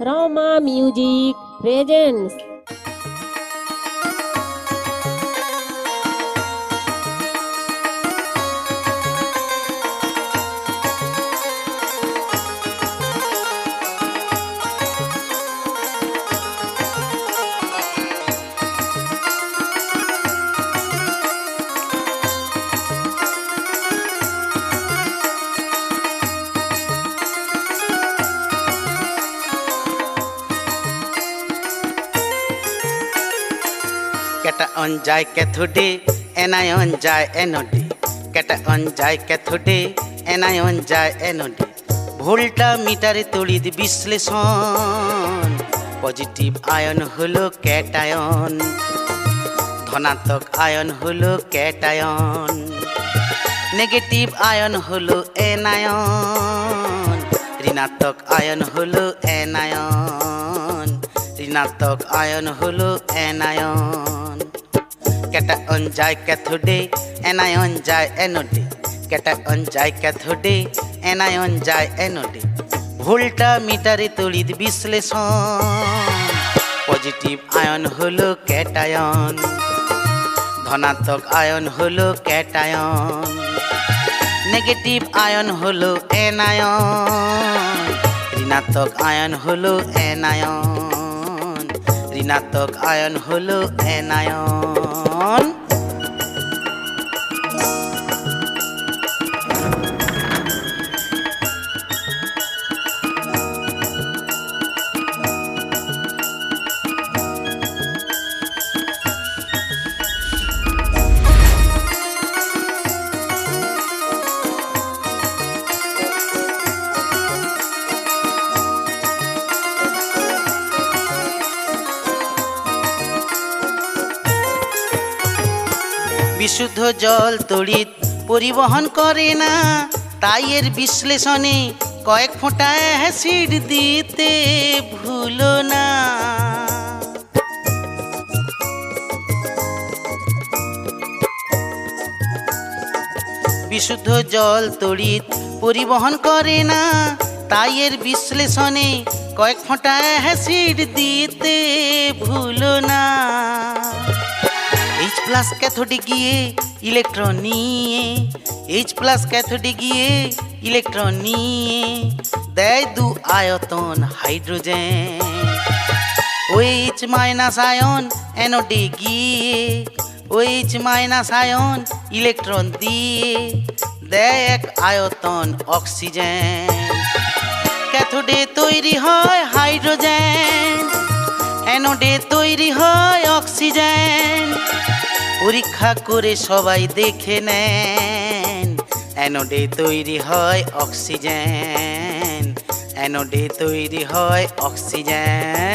Roma Music presents কেটা on ক্যাথোডে anion যায় এনোডে কেটা অন যায় ক্যাথোডে এনায় অন যায় এনোডে ভোল্টা মিটারে তড়িৎ বিশ্লেষণ, পজিটিভ আয়ন হলো ক্যাটায়ন ধনাত্মক আয়ন হলো ক্যাটায়ন নেগেটিভ আয়ন হলো এনায়ন, ঋণাত্মক আয়ন হলো এনায়ন, ঋণাত্মক আয়ন হলো এনায়ন। ক্যাটায়ন যায় ক্যাথোডে এনায়ন যায় অ্যানোডে ক্যাটায়ন যায় ক্যাথোডে এনায়ন যায় অ্যানোডে ভোল্টা মিটারে তড়িৎ বিশ্লেষণ। পজিটিভ আয়ন হলো ক্যাটায়ন। ধনাত্মক আয়ন হলো ক্যাটায়ন। নেগেটিভ আয়ন হলো এনায়ন। ঋণাত্মক আয়ন হলো এনায়ন। ঋণাত্মক আয়ন হলো এনায়ন। বিশুদ্ধ জল তড়িৎ পরিবহন করে না। তাই এর বিশ্লেষণে কয়েক ফোঁটা অ্যাসিড দিতে ভুলো না। বিশুদ্ধ জল তড়িৎ পরিবহন করে না। তাই এর বিশ্লেষণে কয়েক ফোঁটা অ্যাসিড দিতে ভুলো না। প্লাস ক্যাথোডে গিয়ে ইলেকট্রন নিয়ে এইচ প্লাস ক্যাথোডে গিয়ে ইলেকট্রন নিয়ে দেয় দু আয়তন hydrogen. O H minus ion অ্যানোডে গিয়ে ওইচ মাইনাস আয়ন ইলেকট্রন দিয়ে দেয় এক আয়তন অক্সিজেন। ক্যাথোডে তৈরি হয় হাইড্রোজেন অ্যানোডে তৈরি হয় অক্সিজেন। পরীক্ষা করে সবাই দেখে নেন। অ্যানোডে তৈরি হয় অক্সিজেন। অ্যানোডে তৈরি হয় অক্সিজেন।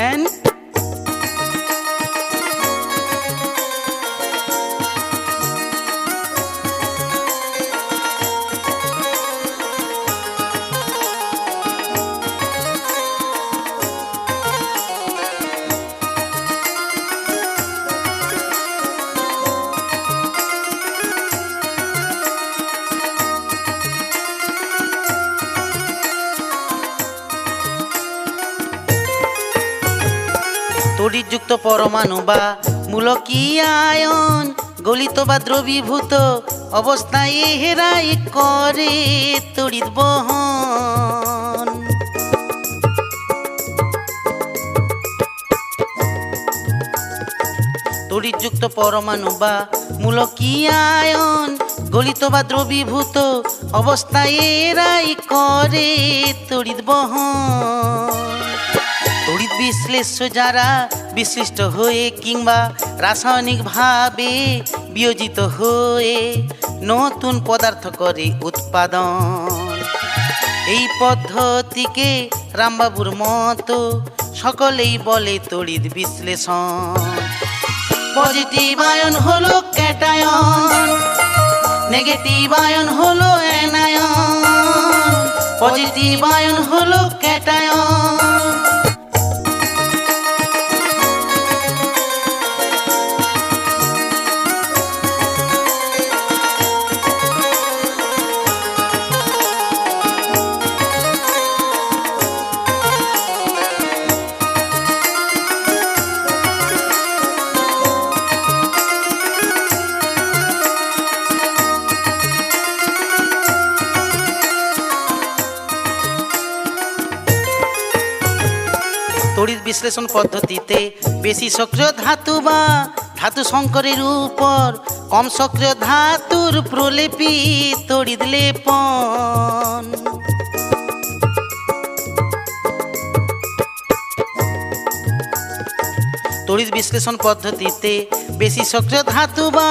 তড়িৎযুক্ত পরমাণু বা মূলকী আয়ন গলিত বা দ্রবীভূত অবস্থায় হেরাই করে তড়িৎ বহন। তড়িৎযুক্ত পরমাণু বা মূলকী আয়ন গলিত বা দ্রবীভূত অবস্থায় এরাই করে তড়িৎ বহন। বিশ্লেষ্য যারা বিশিষ্ট হয়ে কিংবা রাসায়নিকভাবে বিয়োজিত হয়ে নতুন পদার্থ করে উৎপাদন। এই পদ্ধতিকে রামবাবুর মতো সকলেই বলে তড়িৎ বিশ্লেষণ। পজিটিভ আয়ন হলো ক্যাটায়ন, নেগেটিভ আয়ন হলো অ্যানায়ন, পজিটিভ আয়ন হলো ক্যাটায়ন। বিশ্লেষণ পদ্ধতিতে বেশি সক্রিয় ধাতু বা ধাতু সংকরের উপর কম সক্রিয় ধাতুর প্রলেপি তড়িৎ লেপন। তড়িৎ বিশ্লেষণ পদ্ধতিতে বেশি সক্রিয় ধাতু বা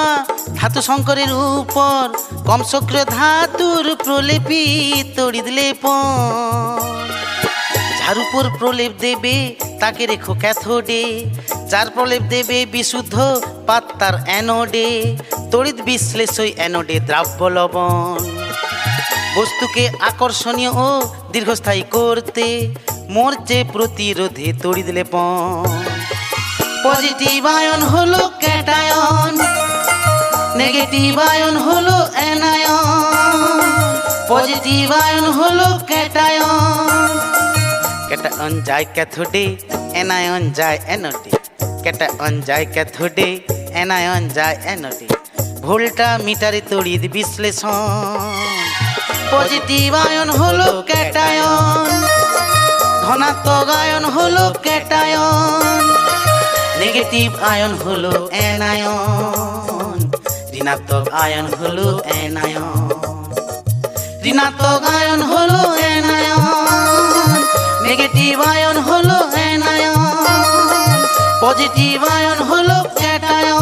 ধাতু সংকরের উপর কম সক্রিয় ধাতুর প্রলেপি তড়িৎ লেপন। যার প্রলেপ দেবে তাকে রেখো ক্যাথোডে যার প্রলেপ দেবে বিশুদ্ধ পাত্তার অ্যানোডে তড়িৎ বিশ্লেষই অ্যানোডে দ্রাব্য লবণ। বস্তুকে আকর্ষণীয় ও দীর্ঘস্থায়ী করতে মরচে প্রতিরোধে তড়িৎ লেপন। পজিটিভ আয়ন হলো ক্যাটায়ন নেগেটিভ আয়ন হলো অ্যানায়ন পজিটিভ আয়ন হলো ক্যাটায়ন ক্যাটায়ন যায় ক্যাথোডে অ্যানায়ন যায় অ্যানোডে ক্যাটায়ন যায় ক্যাথোডে অ্যানায়ন যায় অ্যানোডে ভোল্টা মিটারে তড়িৎ বিশ্লেষণ। পজিটিভ আয়ন হলো ক্যাটায়ন। ধনাত্মক আয়ন হলো ক্যাটায়ন। নেগেটিভ আয়ন হলো অ্যানায়ন ঋণাত্মক আয়ন হলো অ্যানায়ন ঋণাত্মক আয়ন হলো অ্যানায়ন আয়ন হলো ক্যাটায়ন।